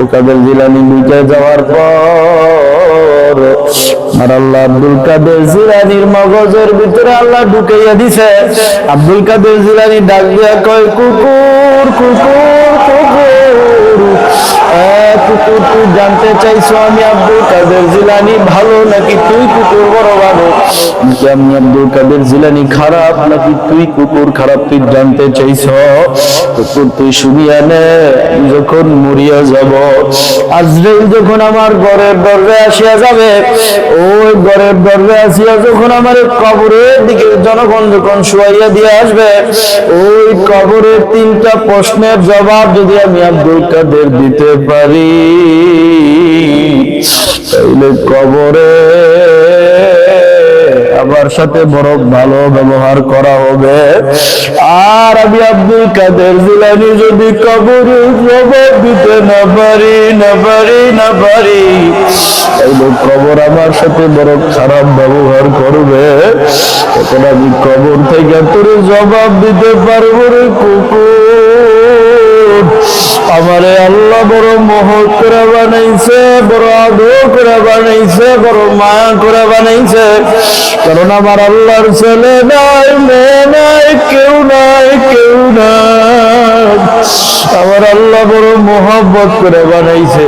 আব্দুল কাদের জিলানি যাওয়ার পর, আর আল্লাহ আব্দুল কাদের জিলানির মগজের ভিতরে আল্লাহ ঢুকাইয়া দিছে। আব্দুল কাদের জিলানি ডাক দিয়া কয়, কুকুর কুকুর কুকুর কুকুর, তুই জানতে চাইছো আমি আব্দুল কাদের জিলানি ভালো নাকি তুই কুকুর বড় আমি আব্দুল কাদের জিলানি খারাপ নাকি তুই কুকুর খারাপ তুই জানতে চাইছ? কুকুর তুই শুনিয়া নে যখন মরিয়া যাব, আজরাইল যখন আমার ঘরের দরজা আসিয়া যাবে, ওই ঘরের দরজা আসিয়া যখন আমার কবরের দিকে জনগণ যখন শুয়াইয়া দিয়ে আসবে, ওই কবরের তিনটা প্রশ্নের জবাব যদি আমি আব্দুল কাদের দিতে পারি, তাইলে কবরে আমার সাথে বড় ভালো ব্যবহার করা হবে। আর আমি আব্দুল কাদের জিলানি যদি কবরে দিতে না পারি না পারি না পারি কবর আমার সাথে বড় খারাপ ব্যবহার করবে। তখন আমি কবর থেকে তোর জবাব দিতে পারব রে কুকুর। আমারে আল্লাহ বড় মোহ করে বানাইছে, বড় আদর করে বানাইছে, বড় মায়া করে বানাইছে। কারণ আমার আল্লাহর ছেলে নাই, মেয়ে নাই, কেউ নাই কেউ নাই। আমার আল্লাহ বড় মোহব্বত করে বানাইছে।